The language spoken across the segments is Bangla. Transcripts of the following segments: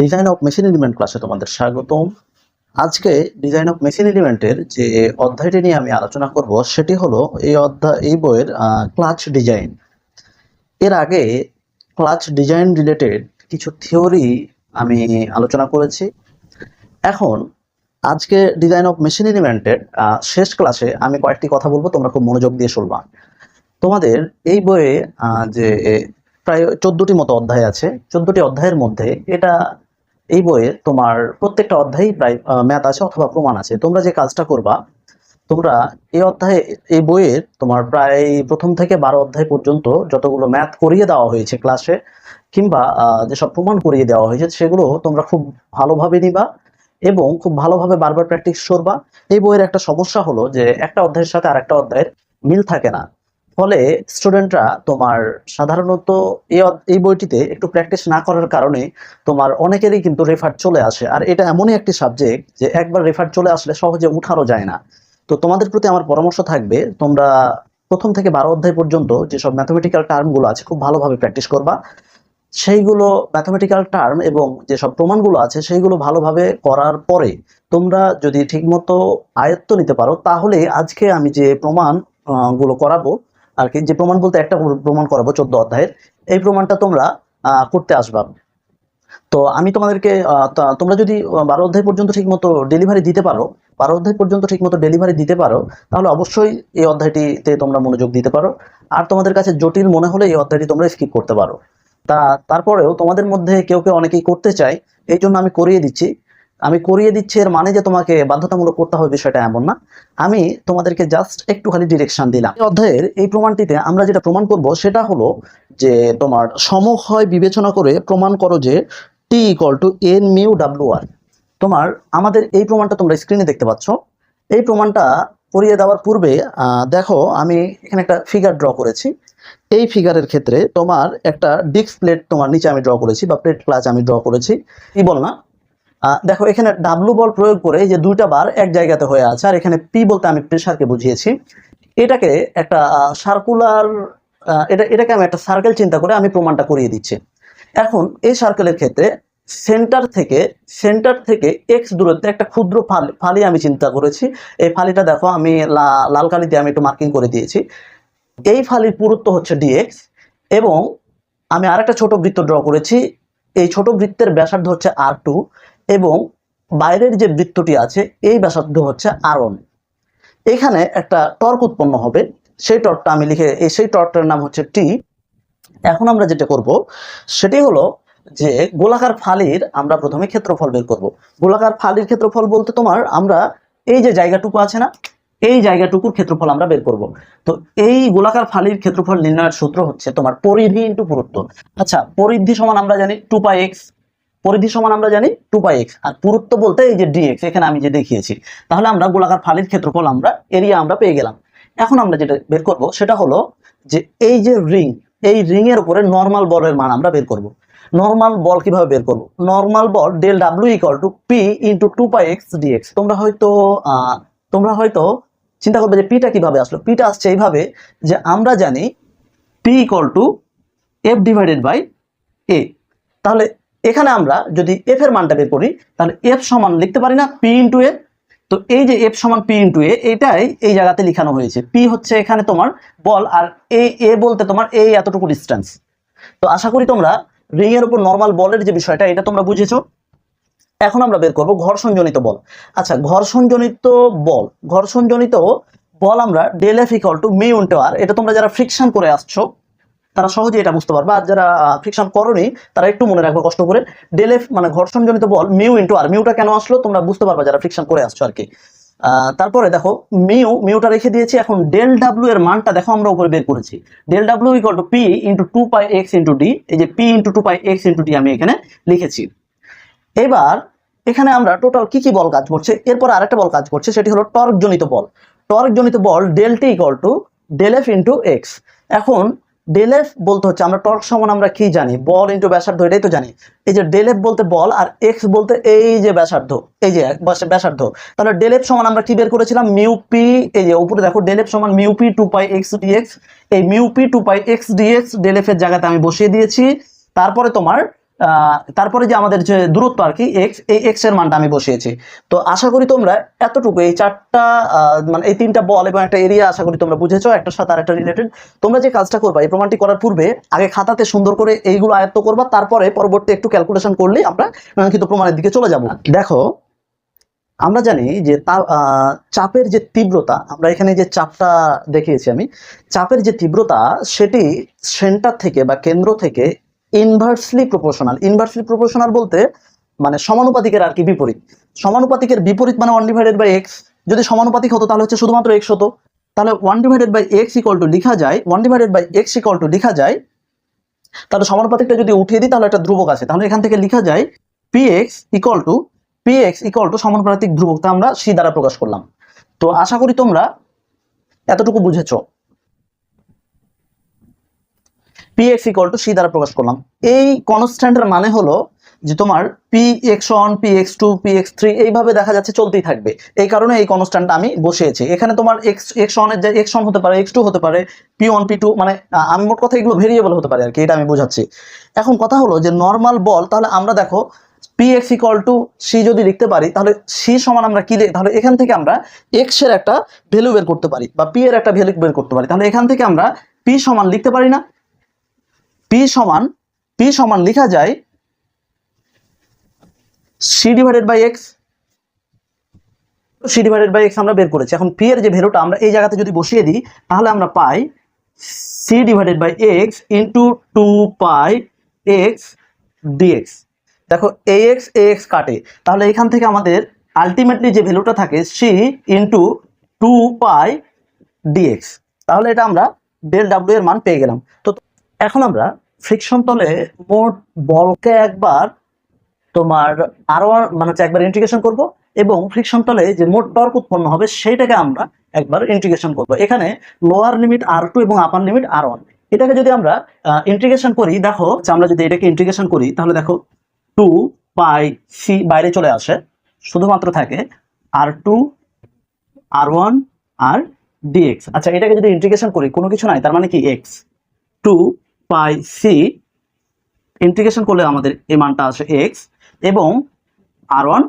ডিজাইন অফ মেশিন এলিমেন্ট ক্লাসে তোমাদের স্বাগতম। আজকে ডিজাইন অফ মেশিন এলিমেন্টের যে অধ্যায়টি নিয়ে আমি আলোচনা করব, সেটি হলো এই অধ্যায়, এই বইয়ের ক্লাচ ডিজাইন এর আগে ক্লাচ ডিজাইন রিলেটেড কিছু থিওরি আমি আলোচনা করেছি। এখন আজকে ডিজাইন অফ মেশিন এলিমেন্টের শেষ ক্লাসে আমি কয়েকটি কথা বলব, তোমরা খুব মনোযোগ দিয়ে শুনবা। তোমাদের এই বইয়ে যে প্রায় চোদ্দটি মতো অধ্যায় আছে। চোদ্দটি অধ্যায়ের মধ্যে এটা এই বইয়ে তোমার প্রত্যেকটা অধ্যায়ই প্রায় ম্যাথ আছে অথবা প্রমাণ আছে। তোমরা যে কাজটা করবা, তোমরা এই অধ্যায়ে, এই বইয়ের তোমার প্রায় প্রথম থেকে বারো অধ্যায় পর্যন্ত যতগুলো ম্যাথ করিয়ে দেওয়া হয়েছে ক্লাসে, কিংবা যেসব প্রমাণ করিয়ে দেওয়া হয়েছে, সেগুলো তোমরা খুব ভালোভাবে নিবা এবং খুব ভালোভাবে বারবার প্র্যাকটিস করবা। এই বইয়ের একটা সমস্যা হলো যে একটা অধ্যায়ের সাথে আরেকটা অধ্যায়ের মিল থাকে না। ফলে স্টুডেন্টরা তোমার সাধারণত এই বইটিতে একটু প্র্যাকটিস না করার কারণে তোমার অনেকেরই কিন্তু রেফার চলে আসে। আর এটা এমনই একটি সাবজেক্ট যে একবার রেফার চলে আসলে সহজে উঠানো যায় না। তো তোমাদের প্রতি আমার পরামর্শ থাকবে, তোমরা প্রথম থেকে বারো অধ্যায় পর্যন্ত যেসব ম্যাথমেটিক্যাল টার্মগুলো আছে খুব ভালোভাবে প্র্যাকটিস করবা। সেইগুলো ম্যাথমেটিক্যাল টার্ম এবং যেসব প্রমাণগুলো আছে সেইগুলো ভালোভাবে করার পরে তোমরা যদি ঠিকমতো আয়ত্ত নিতে পারো, তাহলে আজকে আমি যে প্রমাণগুলো করাবো আর কি, যে প্রমাণ বলতে একটা প্রমাণ করাবো চোদ্দ অধ্যায়ের। এই প্রমাণটা তোমরা করতে আসবা। তো আমি তোমাদেরকে তোমরা যদি বারো অধ্যায় পর্যন্ত ঠিকমতো ডেলিভারি দিতে পারো, বারো অধ্যায় পর্যন্ত ঠিকমতো ডেলিভারি দিতে পারো, তাহলে অবশ্যই এই অধ্যায়টিতে তোমরা মনোযোগ দিতে পারো। আর তোমাদের কাছে জটিল মনে হলে এই অধ্যায়টি তোমরা স্কিপ করতে পারো। তা, তারপরেও তোমাদের মধ্যে কেউ কেউ অনেকেই করতে চায়, এই জন্য আমি করিয়ে দিচ্ছি। আমি করিয়ে দিচ্ছি এর মানে যে তোমাকে বাধ্যতামূলক করতে হবে বিষয়টা এমন না। আমি তোমাদেরকে জাস্ট একটুখানি ডিরেকশন দিলাম। এই অধ্যায়ের এই প্রমাণটিতে আমরা যেটা প্রমাণ করব সেটা হলো যে তোমার সমক্ষয় বিবেচনা করে প্রমাণ করো যে T equal to N mu W R তোমার আমাদের এই প্রমাণটা তোমরা স্ক্রিনে দেখতে পাচ্ছ। এই প্রমাণটা করিয়ে দেওয়ার পূর্বে দেখো আমি এখানে একটা ফিগার ড্র করেছি। এই ফিগারের ক্ষেত্রে তোমার একটা ডিস্ক প্লেট তোমার নিচে আমি ড্র করেছি বা প্লেট ক্লাচ আমি ড্র করেছি। কি বল না দেখো, এখানে ডাব্লু বল প্রয়োগ করে যে দুইটা বার এক জায়গাতে হয়ে আছে, আর এখানে পি বলতে আমি প্রেশারকে বুঝিয়েছি। এটাকে একটা সার্কুলার এটা, এটাকে আমি একটা সার্কেল চিন্তা করে আমি প্রমাণটা করিয়ে দিচ্ছি। এখন এই সার্কেলের ক্ষেত্রে সেন্টার থেকে সেন্টার থেকে এক্স দূরত্বে একটা ক্ষুদ্র ফালি ফালি আমি চিন্তা করেছি। এই ফালিটা দেখো, আমি লাল কালি দিয়ে আমি একটু মার্কিং করে দিয়েছি। এই ফালির পুরুত্ব হচ্ছে ডিএক্স এবং আমি আরেকটা ছোট বৃত্ত ড্র করেছি। এই ছোট বৃত্তের ব্যাসার্ধ হচ্ছে আর টু এবং বাইরের যে বৃত্তটি আছে, এই ব্যাসার্ধ হচ্ছে আর ওয়ান এখানে একটা টর্ক উৎপন্ন হবে। সেই টর্কটা আমি লিখে, এই সেই টর্কটার নাম হচ্ছে টি। এখন আমরা যেটা করব, সেটি হলো যে গোলাকার ফালির আমরা প্রথমে ক্ষেত্রফল বের করব। গোলাকার ফালির ক্ষেত্রফল বলতে তোমার আমরা এই যে জায়গাটুকু আছে না, এই জায়গাটুকুর ক্ষেত্রফল আমরা বের করব। তো এই গোলাকার ফালির ক্ষেত্রফল নির্ণয়ের সূত্র হচ্ছে তোমার পরিধি ইন্টু পুরুত্ব। আচ্ছা পরিধি সমান আমরা জানি টু পাই এক্স পরিধি সমান আমরা জানি টু পাই এক্স আর পুরুত্ব বলতে এই যে ডিএক্স এখানে আমি যে দেখিয়েছি, তাহলে আমরা গোলাকার ফালির ক্ষেত্রফল আমরা এরিয়া আমরা পেয়ে গেলাম। এখন আমরা যেটা বের করব, সেটা হলো যে এই যে রিং এই রিং এর উপরে নর্মাল বলের মান আমরা বের করব। নর্মাল বল কীভাবে বের করব? Normal ball del W equal to P into two pi x dx তোমরা হয়তো তোমরা হয়তো চিন্তা করবে যে পিটা কীভাবে আসলো? পিটা আসছে এইভাবে যে আমরা জানি P equal to F divided by A তাহলে এখানে আমরা যদি এফ এর মানটা বের করি, তাহলে এফ সমান লিখতে পারি না পি ইন্টু এ তো এই যে এফ সমান পি ইন্টু এ এটাই এই জায়গাতে লিখানো হয়েছে। পি হচ্ছে এখানে তোমার বল, আর এ এ বলতে তোমার এই এতটুকু ডিস্টেন্স তো আশা করি তোমরা রিং এর উপর নর্মাল বলের যে বিষয়টা, এটা তোমরা বুঝেছ। এখন আমরা বের করব ঘর্ষণজনিত বল। আচ্ছা ঘর্ষণজনিত বল ঘর্ষণজনিত বল আমরা ডেল এফ ইকাল টু আর এটা তোমরা যারা ফ্রিকশন করে আসছো তারা সহজে এটা বুঝতে পারবে। আর যারা ফ্রিকশন করনি, তারা একটু মনে রাখবে, কষ্ট করে। ডেল এফ মানে ঘর্ষণজনিত বল মিউ ইন্টু আর মিউটা কেন আসলো তোমরা বুঝতে পারবে যারা ফ্রিকশন করে আসছো আর কি। তারপরে দেখো মিউ মিউটা রেখে দিয়েছি, এখন ডেল ডাব্লিউ এর মানটা দেখো আমরা উপরে বের করেছি। Del W equal to P into two pi x into D এই যে P into two pi x into D আমি এখানে লিখেছি। এবার, এখানে আমরা টোটাল কি কি বল কাজ করছে, এরপর আরেকটা বল কাজ করছে, সেটি হলো টর্ক জনিত বল। টর্ক জনিত বল del T equal to del F into x এখন ডেল এফ বলতে হচ্ছে, আমরা টর্ক সমান আমরা কি জানি? বল ইন্টু ব্যাসার্ধ, এটাই তো জানি। এই যে ডেল এফ বলতে বল আর এক্স বলতে এই যে ব্যাসার্ধ, এই যে ব্যাসার্ধ। তাহলে ডেল এফ সমান আমরা কি বের করেছিলাম? মিউপি এই যে উপরে দেখো ডেল এফ সমান mu P two pi x dx এই mu P two pi x dx del F এর জায়গাতে আমি বসিয়ে দিয়েছি। তারপরে তোমার তারপরে যে আমাদের যে দূরত্ব আর কি এক্স এই এক্সের মানটা আমি বসিয়েছি। তো আশা করি তোমরা এতটুকু এই চারটা মানে এই তিনটা বল এবং একটা এরিয়া আশা করি তোমরা বুঝেছ, একটা সাথে আরেকটা রিলেটেড তোমরা যে কাজটা করবা, এই প্রমাণটি করার পূর্বে আগে খাতাতে সুন্দর করে এইগুলো আয়ত্ত করবা, তারপরে পরবর্তী একটু ক্যালকুলেশন করলেই আমরা কিন্তু প্রমাণের দিকে চলে যাব। দেখো, আমরা জানি যে চাপের যে তীব্রতা, আমরা এখানে যে চাপটা দেখিয়েছি আমি, চাপের যে তীব্রতা, সেটি সেন্টার থেকে বা কেন্দ্র থেকে ইনভার্সলি প্রপোর্শনাল ইনভার্সলি প্রপোর্শনাল বলতে মানে সমানুপাতিকের আর কি বিপরীত। সমানুপাতিকের বিপরীত মানে ওয়ান ডিভাইডেড বাই এক্স যদি সমানুপাতিক হতো তাহলে হচ্ছে শুধুমাত্র এক্স হতো। তাহলে one divided by x equal to লিখা যায় one divided by x equal to লিখা যায়, তাহলে সমানুপাতিকটা যদি উঠিয়ে দিই তাহলে একটা ধ্রুবক আছে। তাহলে এখান থেকে লিখা যায় P x equal to P x equal to সমানুপাতিক ধ্রুবকটা আমরা সি দ্বারা প্রকাশ করলাম। তো আশা করি তোমরা এতটুকু বুঝেছ। পি এক্স টু সি দ্বারা প্রকাশ করলাম। এই কনস্ট্যান্টের মানে হলো যে তোমার P x one P x two P x three এইভাবে দেখা যাচ্ছে চলতেই থাকবে। এই কারণে এই কনস্ট্যান্টটা আমি বসিয়েছি। এখানে তোমার এক্স এক্স ওয়ানের যে এক্স ওয়ান হতে পারে এক্স টু হতে পারে পি ওয়ান পি টু মানে আমি মোট কথা এগুলো ভেরিয়েবল হতে পারে আর কি, এটা আমি বোঝাচ্ছি। এখন কথা হলো যে নর্মাল বল তাহলে আমরা দেখো P x equal to C যদি লিখতে পারি, তাহলে সি সমান আমরা কি তাহলে এখান থেকে আমরা এক্সের একটা ভ্যালু বের করতে পারি বা পি এর একটা ভ্যালু বের করতে পারি। তাহলে এখান থেকে আমরা পি সমান লিখতে পারি না পি সমান পি সমান লেখা যায় C divided by x C divided by x আমরা বের করেছি। এখন পি এর যে ভ্যালুটা আমরা এই জায়গাতে যদি বসিয়ে দিই, তাহলে আমরা পাই C divided by x into two pi x dx দেখো এ এক্স এ এক্স কাটে। তাহলে এখান থেকে আমাদের আলটিমেটলি যে ভ্যালুটা থাকে C into two pi dx তাহলে এটা আমরা ডেল ডাব্লিউ এর মান পেয়ে গেলাম। তো এখন আমরা ফ্রিকশন তলে মোট বলকে একবার তোমার আরও মানে হচ্ছে একবার ইন্টিগ্রেশন করব এবং ফ্রিকশন তলে যে মোট টর্ক উৎপন্ন হবে সেইটাকে আমরা একবার ইন্টিগ্রেশন করব। এখানে লোয়ার লিমিট আর টু এবং আপার লিমিট আর ওয়ান এটাকে যদি আমরা ইন্টিগ্রেশন করি, দেখো আমরা যদি এটাকে ইন্টিগ্রেশন করি, তাহলে দেখো টু পাই সি বাইরে চলে আসে, শুধুমাত্র থাকে আর টু আর ওয়ান আর ডিএক্স আচ্ছা এটাকে যদি ইন্টিগ্রেশন করি, কোনো কিছু নাই, তার মানে কি x two pi C integration করলে আমাদের এই মানটা আসে এক্স এবং আর ওয়ান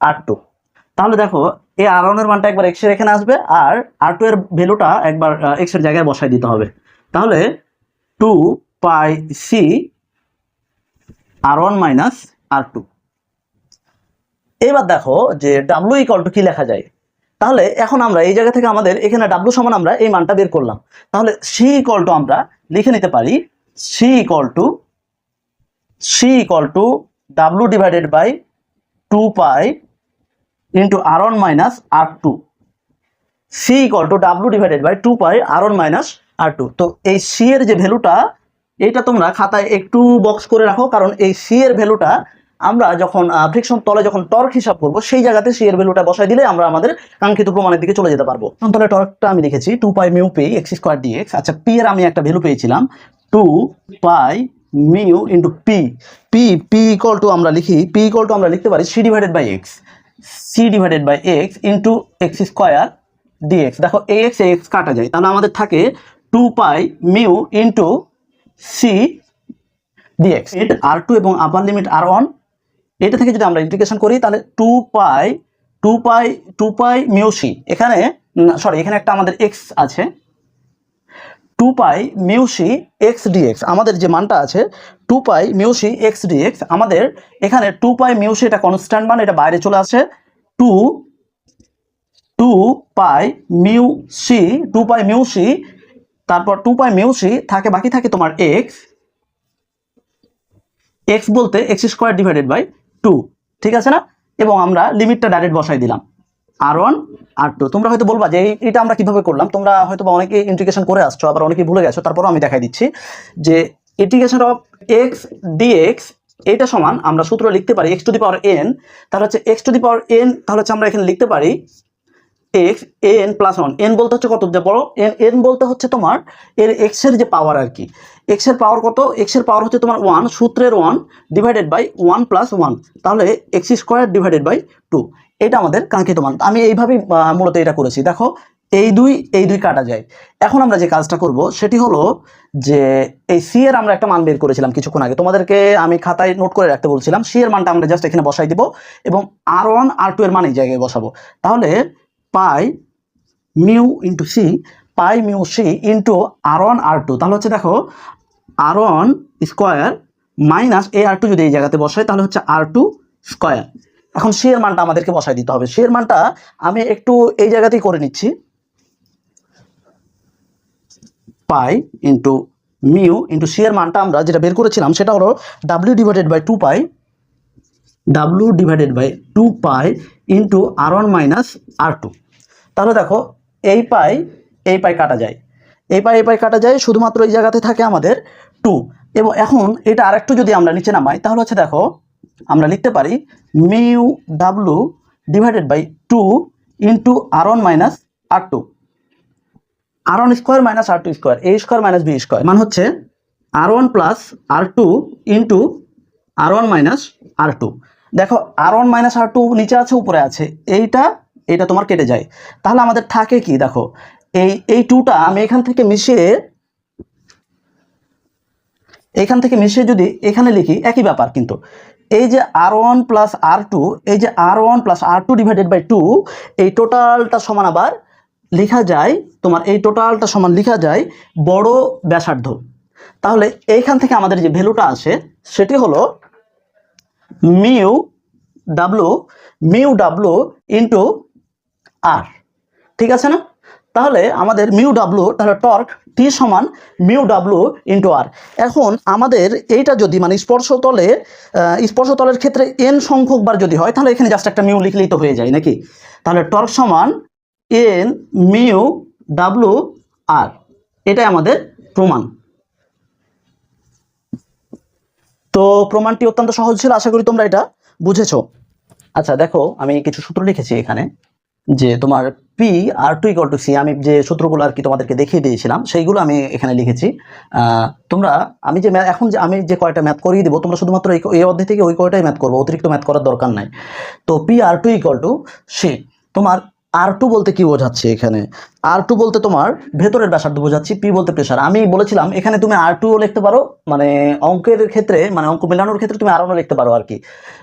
আর টু তাহলে দেখো, এই আর ওয়ানের মানটা একবার এক্সের এখানে আসবে আর আর টু এর ভ্যালুটা একবার এক্সের জায়গায় বসাই দিতে হবে। তাহলে two pi C R one minus R two এবার দেখো যে ডাব্লু ইকল টু কি লেখা যায়? তাহলে এখন আমরা এই জায়গা থেকে আমাদের এখানে ডাব্লু সমান আমরা এই মানটা বের করলাম। তাহলে সি ইকল টু আমরা লিখে নিতে পারি C equal to C equal to W divided by two pi into R one minus R two C equal to W divided by two pi R one minus R two তো এই সি এর যে ভ্যালুটা এইটা তোমরা খাতায় একটু বক্স করে রাখো, কারণ এই সি এর ভ্যালুটা আমরা যখন ফ্রিকশন তলে যখন টর্ক হিসাব করব, সেই জায়গাতে সি এর ভ্যালুটা বসাই দিলে আমরা আমাদের কাঙ্ক্ষিত প্রমাণের দিকে চলে যেতে পারব। তলে টর্কটা আমি দেখেছি two pi mu P x square dx আচ্ছা পি এর আমি একটা ভ্যালু পেয়েছিলাম two pi mu into P P P equal to আমরা লিখি পি ইকল টু আমরা লিখতে পারি C divided by x C divided by x into x square dx দেখো এ এক্স এক্স কাটা যায়, তাহলে আমাদের থাকে two pi mu into C dx R two এবং আপার লিমিট আর ওয়ান এটা থেকে যদি আমরা ইন্টিগ্রেশন করি, তাহলে two pi two pi two pi mu C এখানে সরি এখানে একটা আমাদের এক্স আছে। Two pi mu C x dx আমাদের যে মানটা আছে two pi mu C x dx আমাদের এখানে টু পাই মিউসি এটা কনস্ট্যান্ট মান, এটা বাইরে চলে আসে। Two two pi mu C two pi mu C তারপর টু পাই মিউসি থাকে, বাকি থাকে তোমার এক্স এক্স বলতে x square divided by two ঠিক আছে না? এবং আমরা লিমিটটা ডাইরেক্ট বসাই দিলাম। আর ওয়ান আর টু তোমরা হয়তো বলবা যে এটা আমরা কীভাবে করলাম? তোমরা হয়তো বা অনেকে ইন্টিগ্রেশন করে আসছো, আবার অনেকে ভুলে গেছো, তারপরও আমি দেখাই দিচ্ছি যে ইন্টিগ্রেশন অফ এক্স ডিএক্স এটা সমান আমরা সূত্র লিখতে পারি x to the power N তাহলে হচ্ছে x to the power N তাহলে হচ্ছে আমরা এখানে লিখতে পারি x N plus one N বলতে হচ্ছে কত? যে বড় এন এন বলতে হচ্ছে তোমার এর এক্সের যে পাওয়ার আর কি। এক্সের পাওয়ার কত? এক্সের পাওয়ার হচ্ছে তোমার ওয়ান সূত্রের one divided by one plus one তাহলে x square divided by two এটা আমাদের কাঙ্ক্ষিত মান। আমি এইভাবেই মূলত এটা করেছি। দেখো, এই দুই এই দুই কাটা যায়। এখন আমরা যে কাজটা করব, সেটি হলো যে এই সি এর আমরা একটা মান বের করেছিলাম কিছুক্ষণ আগে। তোমাদেরকে আমি খাতায় নোট করে রাখতে বলছিলাম। সি এর মানটা আমরা জাস্ট এখানে বসাই দিব এবং আর ওয়ান আর টু এর মান এই জায়গায় বসাবো। তাহলে pi mu into C pi mu C into R one R two তাহলে হচ্ছে দেখো আর ওয়ান স্কোয়ার মাইনাস এ আর টু যদি এই জায়গাতে বসাই, তাহলে হচ্ছে আর টু স্কোয়ার এখন সি এর মানটা আমাদেরকে বসাই দিতে হবে। সি এর মানটা আমি একটু এই জায়গাতেই করে নিচ্ছি। Pi into mu into C এর মানটা আমরা যেটা বের করেছিলাম, সেটা হলো W divided by two pi W divided by two pi into R one minus R two তাহলে দেখো, এই পাই এই পাই কাটা যায়। এই পাই এই পাই কাটা যায়, শুধুমাত্র এই জায়গাতে থাকে আমাদের টু এবং এখন এটা আরেকটু যদি আমরা নিচে নামাই, তাহলে হচ্ছে দেখো, আমরা লিখতে পারি mu W divided by two into R one minus R two R one square minus R two square A square minus B square মানে হচ্ছে R one plus R two into R one minus R two দেখো R one minus R two নিচে আছে, উপরে আছে। এইটা এইটা তোমার কেটে যায়। তাহলে আমাদের থাকে কি? দেখো, এই এই টুটা আমি এখান থেকে মিশিয়ে, এখান থেকে মিশিয়ে যদি এখানে লিখি, একই ব্যাপার কিন্তু। এই যে R one plus R two এই যে R one plus R two divided by two এই টোটালটা সমান আবার লেখা যায়, তোমার এই টোটালটা সমান লেখা যায় বড় ব্যাসার্ধ। তাহলে এইখান থেকে আমাদের যে ভ্যালুটা আসে সেটি হলো mu W mu W into R. ঠিক আছে না? তাহলে আমাদের মিউ ডাব্লু, তাহলে টর্ক টি সমান মিউ ডাব্লু ইন্টু আর। এখন আমাদের এইটা যদি মানে স্পর্শতলে স্পর্শতলের ক্ষেত্রে এন সংখ্যক বার যদি হয়, তাহলে এখানে জাস্ট একটা মিউ লিখলেই তো হয়ে যায় নাকি? তাহলে টর্ক সমান এন মিউ ডাব্লু আর। এটাই আমাদের প্রমাণ। তো প্রমাণটি অত্যন্ত সহজ ছিল, আশা করি তোমরা এটা বুঝেছ। আচ্ছা দেখো, আমি কিছু সূত্র লিখেছি এখানে, যে তোমার P R two equal to C আমি যে সূত্রগুলো আর কি তোমাদেরকে দেখিয়ে দিয়েছিলাম, সেইগুলো আমি এখানে লিখেছি। তোমরা, আমি যে এখন যে আমি যে কয়টা ম্যাথ করিয়ে দেবো, তোমরা শুধুমাত্র এই এই অধ্যায় থেকে ওই কয়টাই ম্যাথ করব, অতিরিক্ত ম্যাথ করার দরকার নাই। তো P R two equal to C তোমার আর টু বলতে কি বোঝাচ্ছে এখানে? আর টু বলতে তোমার ভেতরের ব্যাসার্ধ বোঝাচ্ছি পি বলতে প্রেশার আমি বলেছিলাম, এখানে তুমি আর টুও লিখতে পারো মানে অঙ্কের ক্ষেত্রে মানে অঙ্ক মেলানোর ক্ষেত্রে তুমি আর লিখতে পারো আর কি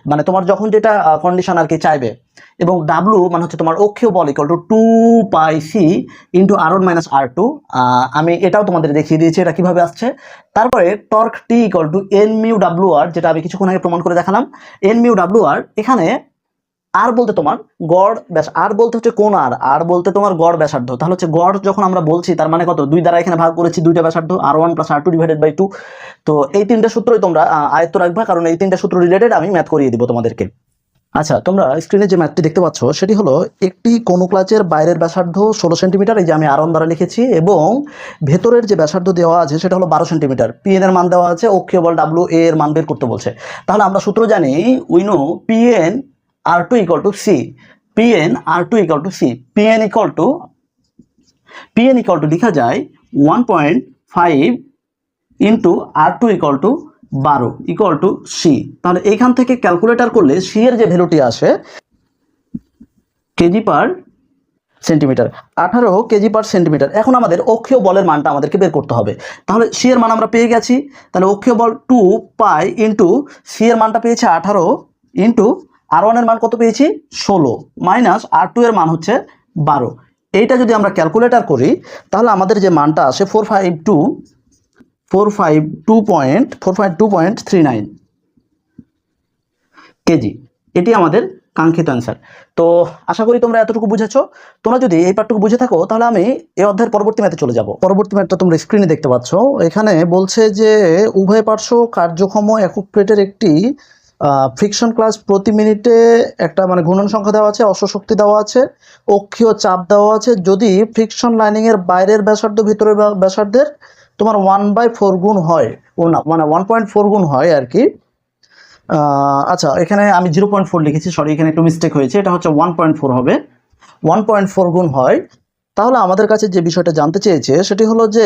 মানে তোমার যখন যেটা কন্ডিশন আর কি চাইবে, এবং ডাব্লু মানে হচ্ছে তোমার অক্ষীয় বল equal to two pi C into R one minus R two আমি এটাও তোমাদের দেখিয়ে দিয়েছি, এটা কীভাবে আসছে। তারপরে torque T equal to N mu W R যেটা আমি কিছুক্ষণ আগে প্রমাণ করে দেখালাম এন মিউ ডাব্লু আর এখানে আর বলতে তোমার গড় ব্যাস, আর বলতে হচ্ছে কোন আর আর বলতে তোমার গড় ব্যাসার্ধ। তাহলে হচ্ছে গড় যখন আমরা বলছি, তার মানে কত? দুই দ্বারা এখানে ভাগ করেছি, দুইটা ব্যাসার্ধ, R one plus R two divided by two তো এই তিনটা সূত্রই তোমরা আয়ত্ত রাখবা, কারণ এই তিনটা সূত্র রিলেটেড আমি ম্যাথ করিয়ে দিব তোমাদেরকে। আচ্ছা তোমরা স্ক্রিনে যে ম্যাথটি দেখতে পাচ্ছ, সেটি হলো একটি কোনো ক্লাচের বাইরের ব্যাসার্ধ ষোলো সেন্টিমিটার এই যে আমি আরন দ্বারা লিখেছি, এবং ভেতরের যে ব্যাসার্ধ দেওয়া আছে, সেটা হলো বারো সেন্টিমিটার পি এর মান দেওয়া আছে, অক্ষীয় বল ডাব্লু এর মান বের করতে বলছে। তাহলে আমরা সূত্র জানি we know P N R two equal to C P N R two equal to C P N equal to P N equal to লেখা যায় one point five into R two equal to বারো ইকাল টু সি তাহলে এইখান থেকে ক্যালকুলেটর করলে সি এর যে ভ্যালুটি আসে কেজি পার সেন্টিমিটার আঠারো কেজি পার সেন্টিমিটার এখন আমাদের অক্ষীয় বলের মানটা আমাদেরকে বের করতে হবে। তাহলে সি এর মান আমরা পেয়ে গেছি। তাহলে অক্ষীয় বল টু পাই ইন্টু সি এর মানটা পেয়েছি আঠারো ইন্টু আর ওয়ানের মান কত পেয়েছি? ষোলো। মাইনাস আর টু এর মান হচ্ছে বারো। এইটা যদি আমরা ক্যালকুলেটার করি, তাহলে আমাদের যে মানটা আসে four five two four five two point four five two point three nine KG. এটি আমাদের কাঙ্ক্ষিত অ্যান্সার তো আশা করি তোমরা এতটুকু বুঝেছ। তোমরা যদি এই পার্টটুকু বুঝে থাকো, তাহলে আমি এই অধ্যায়ের পরবর্তী ম্যাথে চলে যাব। পরবর্তী ম্যাথটা তোমরা স্ক্রিনে দেখতে পাচ্ছ। এখানে বলছে যে উভয় পার্শ্ব কার্যক্ষম একক প্লেটের একটি ফ্রিকশন ক্লাস প্রতি মিনিটে একটা মানে ঘূর্ণন সংখ্যা দেওয়া আছে অশ্বশক্তি দেওয়া আছে, অক্ষীয় চাপ দেওয়া আছে। যদি ফ্রিকশন লাইনিংয়ের বাইরের ব্যাসার্ধ, ভিতরের ব্যাস- ব্যাসার্ধের তোমার ওয়ান বাই ফোর গুণ হয়, ও না মানে ওয়ান পয়েন্ট ফোর গুণ হয় আর কি আচ্ছা এখানে আমি জিরো পয়েন্ট ফোর লিখেছি সরি এখানে একটু মিস্টেক হয়েছে, এটা হচ্ছে ওয়ান পয়েন্ট ফোর হবে। ওয়ান পয়েন্ট ফোর গুণ হয়, তাহলে আমাদের কাছে যে বিষয়টা জানতে চেয়েছে, সেটি হলো যে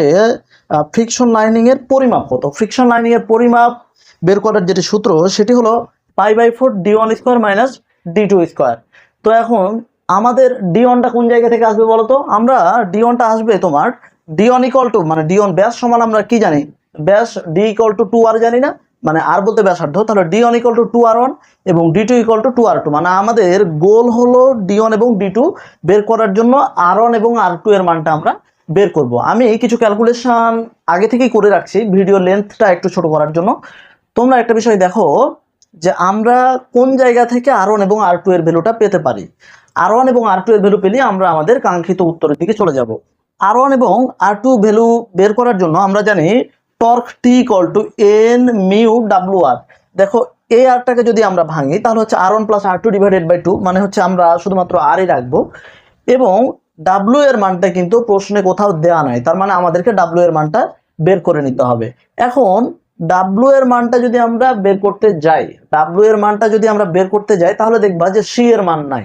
ফ্রিকশন লাইনিংয়ের পরিমাপ কত? ফ্রিকশন লাইনিংয়ের পরিমাপ বের করার যেটি সূত্র, সেটি হলো pi by four D one square minus D two square. তো এখন আমাদের ডি ওয়ানটা কোন জায়গা থেকে আসবে বলো তো আমরা ডি ওয়ানটা আসবে তোমার ডি ওয়ান ইকল টু মানে ডি ওয়ান ব্যাস সমান আমরা কি জানি? ব্যাস D equal to two R জানি না মানে আর বলতে ব্যাসার্ধ। তাহলে D one equal to two R one এবং D two equal to two R two মানে আমাদের গোল হলো ডি ওয়ান এবং ডি টু বের করার জন্য আর ওয়ান এবং আর টু এর মানটা আমরা বের করব। আমি কিছু ক্যালকুলেশন আগে থেকেই করে রাখছি ভিডিও লেন্থটা একটু ছোট করার জন্য। তোমরা একটা বিষয় দেখো যে আমরা কোন জায়গা থেকে আর ওয়ান এবং আর টু এর ভ্যালুটা পেতে পারি? আর ওয়ান এবং আর টু এর ভ্যালু পেলে আমরা আমাদের কাঙ্ক্ষিত উত্তরের দিকে চলে যাব। আর ওয়ান এবং আর টু ভ্যালু বের করার জন্য আমরা জানি torque T equal to N mu W R দেখো এই আরটাকে যদি আমরা ভাঙি, তাহলে হচ্ছে R one plus R two divided by two মানে হচ্ছে আমরা শুধুমাত্র আরই রাখব। এবং ডাব্লু এর মানটা কিন্তু প্রশ্নে কোথাও দেওয়া নাই, তার মানে আমাদেরকে ডাব্লু এর মানটা বের করে নিতে হবে। এখন ডাব্লু এর মানটা যদি আমরা বের করতে যাই ডাব্লু এর মানটা যদি আমরা বের করতে যাই, তাহলে দেখবা যে সি এর মান নাই।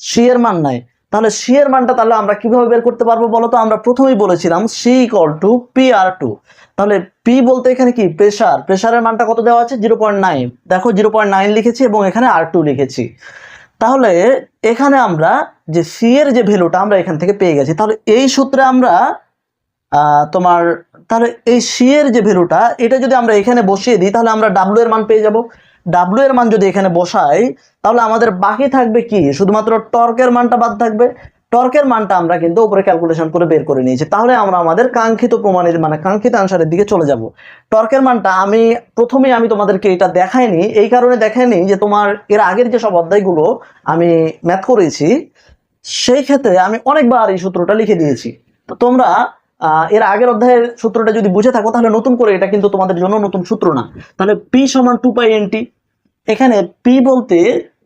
সি এর মান নাই। তাহলে সি এর মানটা তাহলে আমরা কীভাবে বের করতে পারব বলো তো? আমরা প্রথমেই বলেছিলাম C equal to P R two তাহলে পি বলতে এখানে কি? প্রেশার প্রেশারের মানটা কত দেওয়া আছে? জিরো পয়েন্ট নাইন দেখো জিরো পয়েন্ট নাইন লিখেছি এবং এখানে আর টু লিখেছি। তাহলে এখানে আমরা যে সি এর যে ভ্যালুটা আমরা এখান থেকে পেয়ে গেছি। তাহলে এই সূত্রে আমরা তোমার তাহলে এই সি এর যে ভ্যালুটা এটা যদি আমরা এখানে বসিয়ে দিই, তাহলে আমরা ডাব্লু এর মান পেয়ে যাব। ডাব্লু এর মান যদি এখানে বসাই, তাহলে আমাদের বাকি থাকবে কি? শুধুমাত্র টর্কের মানটা বাদ থাকবে। টর্কের মানটা আমরা কিন্তু উপরে ক্যালকুলেশন করে বের করে নিয়েছি। তাহলে আমরা আমাদের কাঙ্ক্ষিত প্রমাণের মানে কাঙ্ক্ষিত আনসারের দিকে চলে যাব। টর্কের মানটা আমি প্রথমেই আমি তোমাদেরকে এটা দেখাইনি। এই কারণে দেখাইনি যে তোমার এর আগের যে সব অধ্যায়গুলো আমি ম্যাথ করেছি, সেই ক্ষেত্রে আমি অনেকবার এই সূত্রটা লিখে দিয়েছি। তো তোমরা এর আগের অধ্যায়ের সূত্রটা যদি বুঝে থাকো, তাহলে নতুন করে এটা কিন্তু তোমাদের জন্য নতুন সূত্র না। তাহলে পি সমান টু পাই এনটি এখানে পি বলতে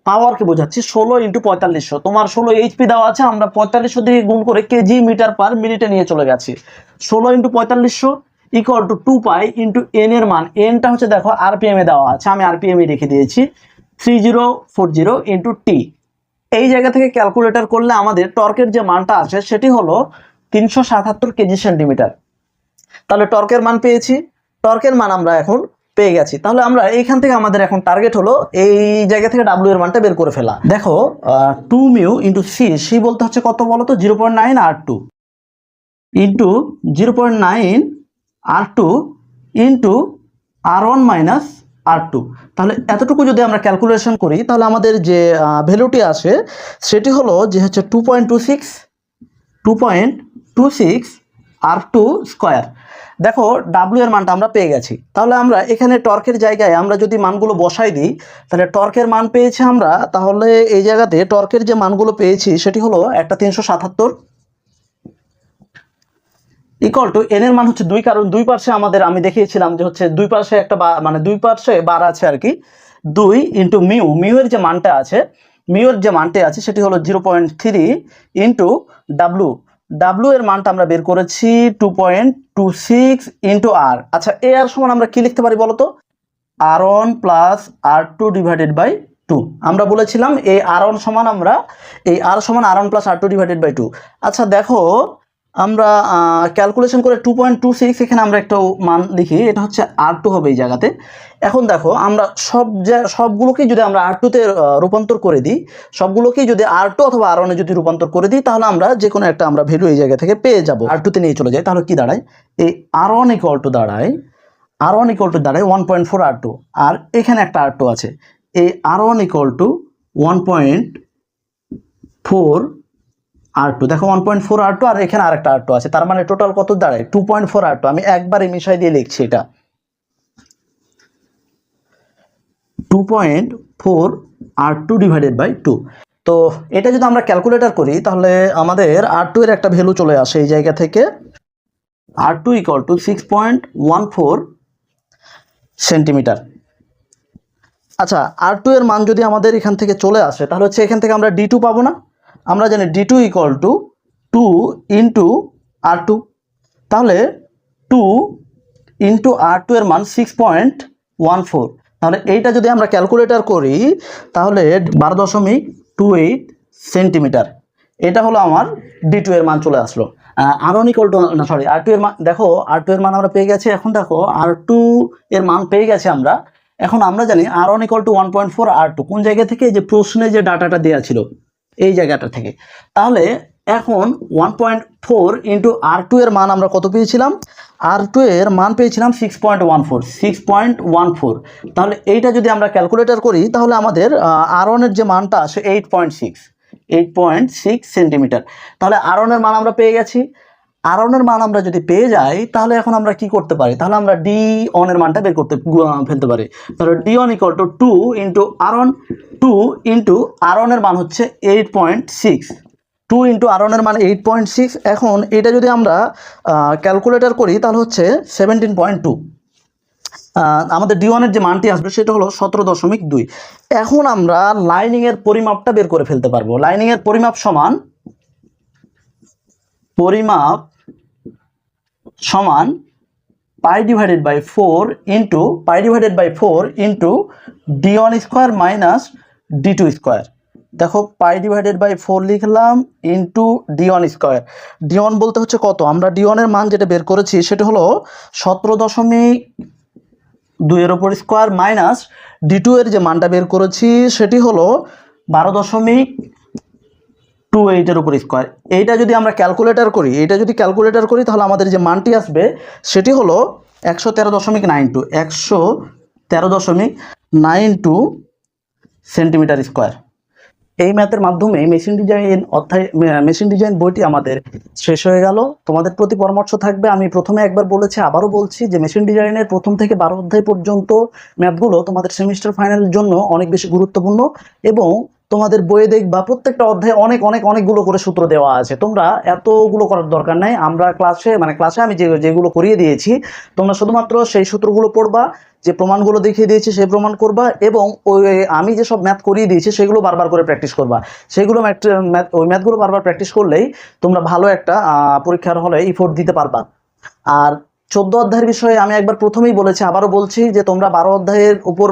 পাওয়ারকে বোঝাচ্ছি, ষোলো ইন্টু পঁয়তাল্লিশশো। তোমার ষোলো এইচপি দেওয়া আছে, আমরা পঁয়তাল্লিশশো দিয়ে গুণ করে কেজি মিটার পার মিনিটে নিয়ে চলে গেছি। ষোলো ইন্টু পঁয়তাল্লিশশো equal to two pi into N এর মান। এনটা হচ্ছে দেখো আরপিএম এ দেওয়া আছে, আমি আরপিএম এ রেখে দিয়েছি। Three zero four zero into T এই জায়গা থেকে ক্যালকুলেটর করলে আমাদের টর্কের যে মানটা আছে, সেটি হলো তিনশো সাতাত্তর কেজি সেন্টিমিটার। তাহলে টর্কের মান পেয়েছি। টর্কের মান আমরা এখন পেয়ে গেছি। তাহলে আমরা এইখান থেকে আমাদের এখন টার্গেট হলো এই জায়গা থেকে ডাব্লিউ এর মানটা বের করে ফেলা। দেখো two mu into C C বলতে হচ্ছে কত বলো তো? Zero point nine R two into zero point nine R two into R one minus R two তাহলে এতটুকু যদি আমরা ক্যালকুলেশন করি, তাহলে আমাদের যে ভ্যালুটি আসে, সেটি হলো যে হচ্ছে two point two six two point two six R two square দেখো ডাব্লিউ এর মানটা আমরা পেয়ে গেছি। তাহলে আমরা এখানে টর্কের জায়গায় আমরা যদি মানগুলো বসাই দিই, তাহলে টর্কের মান পেয়েছি আমরা, তাহলে এই জায়গাতে টর্কের যে মানগুলো পেয়েছি, সেটি হলো একটা তিনশো সাতাত্তর ইকুয়াল টু এন এর মান হচ্ছে দুই, কারণ দুই পার্শ্বে আমাদের, আমি দেখিয়েছিলাম যে হচ্ছে দুই পার্শ্বে একটা বা- মানে দুই পার্শ্বে বার আছে আর কি, দুই ইন্টু মিউ মিউ এর যে মানটা আছে মিউ এর যে মানটা আছে, সেটি হলো zero point three into W W এর মানটা আমরা বের করেছি two point two six into R আচ্ছা এ আর সমান আমরা কি লিখতে পারি বলতো? R one plus R two divided by two আমরা বলেছিলাম এই আর ওয়ান সমান আমরা, এই আর সমান R one plus R two divided by two আচ্ছা দেখো আমরা ক্যালকুলেশন করে টু পয়েন্ট টু সিক্স এখানে আমরা একটা মান লিখি, এটা হচ্ছে আর টু হবে এই জায়গাতে। এখন দেখো, আমরা সব যা- সবগুলোকেই যদি আমরা আর টুতে রূপান্তর করে দিই, সবগুলোকেই যদি আর টু অথবা আর ওয়ানে যদি রূপান্তর করে দিই, তাহলে আমরা যে কোনো একটা আমরা ভ্যালু এই জায়গা থেকে পেয়ে যাব। আর টুতে নিয়ে চলে যাই, তাহলে কি দাঁড়ায়? এই আর ওয়ান ইকুয়াল টু দাঁড়ায় আর ওয়ান ইকুয়াল টু দাঁড়ায় one point four R two আর এখানে একটা আর টু আছে। এই R one equal to one point four R two দেখো one point four R two আর এখানে আরেকটা আর টু আছে। তার মানে টোটাল কত দাঁড়ায়? Two point four R two আমি একবারে মিশাই দিয়ে লিখছি এটা। Two point four R two divided by two তো এটা যদি আমরা ক্যালকুলেটর করি, তাহলে আমাদের আর টু এর একটা ভ্যালু চলে আসে এই জায়গা থেকে। R two equal to six point one four centimetre আচ্ছা আর টু এর মান যদি আমাদের এখান থেকে চলে আসে, তাহলে হচ্ছে এখান থেকে আমরা ডি টু পাবো না? আমরা জানি D two equal to two into R two তাহলে টু ইন্টু আর টু এর মান সিক্স পয়েন্ট ওয়ান ফোর তাহলে এইটা যদি আমরা ক্যালকুলেটর করি, তাহলে বারো দশমিক টু এইট সেন্টিমিটার। এটা হলো আমার ডি টু এর মান চলে আসলো। আর অন ইকুয়াল টু না সরি আর টু এর মান, দেখো আর টু এর মান আমরা পেয়ে গেছি, এখন দেখো আর টু এর মান পেয়ে গেছি আমরা। এখন আমরা জানি R one equal to one point four R two কোন জায়গা থেকে? যে প্রশ্নে যে ডাটাটা দেওয়া ছিল। এই জায়গাটা থেকে। তাহলে এখন one point four into R two এর মান আমরা কত পেয়েছিলাম? আর টু এর মান পেয়েছিলাম six point one four six point one four তাহলে এইটা যদি আমরা ক্যালকুলেটর করি, তাহলে আমাদের আর ওয়ানের যে মানটা আসে eight point six eight point six centimetre তাহলে আর ওয়ানের মান আমরা পেয়ে গেছি। আর ওয়ানের মান আমরা যদি পেয়ে যাই, তাহলে এখন আমরা কি করতে পারি? তাহলে আমরা ডি অনের মানটা বের করতে ফেলতে পারি। তাহলে D one equal to two into R one two into R ওয়ানের মান হচ্ছে eight point six two into R ওয়ানের মান এইট পয়েন্ট সিক্স এখন এটা যদি আমরা ক্যালকুলেটর করি, তাহলে হচ্ছে সেভেন্টিন পয়েন্ট টু আমাদের ডি ওয়ানের যে মানটি আসবে, সেটা হলো সতেরো দশমিক দুই। এখন আমরা লাইনিংয়ের পরিমাপটা বের করে ফেলতে পারব। লাইনিংয়ের পরিমাপ সমান পরিমাপ সমান pi divided by four into pi divided by four into D one square minus D two square দেখো পাই ডিভাইডেড বাই ফোর লিখলাম into D one square D one বলতে হচ্ছে কত? আমরা ডি ওয়ানের মান যেটা বের করেছি, সেটা হলো সতেরো দশমিক দুইয়ের ওপর স্কোয়ার মাইনাস ডি টু এর যে মানটা বের করেছি, সেটি হলো বারো দশমিক টু এইটের উপর স্কোয়ার এইটা যদি আমরা ক্যালকুলেটর করি এটা যদি ক্যালকুলেটর করি, তাহলে আমাদের যে মানটি আসবে, সেটি হলো একশো তেরো দশমিক নাইন টু একশো তেরো দশমিক নাইন টু সেন্টিমিটার স্কোয়ার এই ম্যাথের মাধ্যমে মেশিন ডিজাইন অধ্যায় মেশিন ডিজাইন বইটি আমাদের শেষ হয়ে গেল। তোমাদের প্রতি পরামর্শ থাকবে। আমি প্রথমে একবার বলেছি, আবারও বলছি যে মেশিন ডিজাইনের প্রথম থেকে বারো অধ্যায় পর্যন্ত ম্যাথগুলো তোমাদের সেমিস্টার ফাইনালের জন্য অনেক বেশি গুরুত্বপূর্ণ এবং তোমাদের বইয়ে দেখবা প্রত্যেকটা অধ্যায়ে অনেক অনেক, অনেকগুলো করে সূত্র দেওয়া আছে। তোমরা এতগুলো করার দরকার নাই। আমরা ক্লাসে মানে ক্লাসে আমি যে, যেগুলো করিয়ে দিয়েছি, তোমরা শুধুমাত্র সেই সূত্রগুলো পড়বা, যে প্রমাণগুলো দেখিয়ে দিয়েছি সেই প্রমাণ করবা এবং ওই, আমি যেসব ম্যাথ করিয়ে দিয়েছি সেগুলো বারবার করে প্র্যাকটিস করবা। সেগুলো ম্যাথ ওই ম্যাথগুলো বারবার প্র্যাকটিস করলেই তোমরা ভালো একটা পরীক্ষার হলে ইফোর্ট দিতে পারবা। আর চোদ্দ অধ্যায়ের বিষয়ে আমি একবার প্রথমেই বলেছি, আবারও বলছি যে তোমরা বারো অধ্যায়ের উপর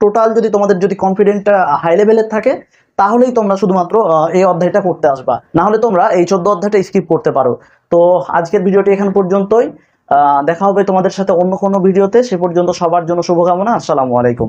টোটাল যদি তোমাদের যদি কনফিডেন্টটা হাই লেভেলের থাকে, তাহলেই তোমরা শুধুমাত্র এই অধ্যায়টা করতে আসবা। না হলে তোমরা এই চোদ্দ অধ্যায়টা স্কিপ করতে পারো। তো আজকের ভিডিওটি এখান পর্যন্তই। দেখা হবে তোমাদের সাথে অন্য কোনো ভিডিওতে। সে পর্যন্ত সবার জন্য শুভকামনা। আসসালামু আলাইকুম।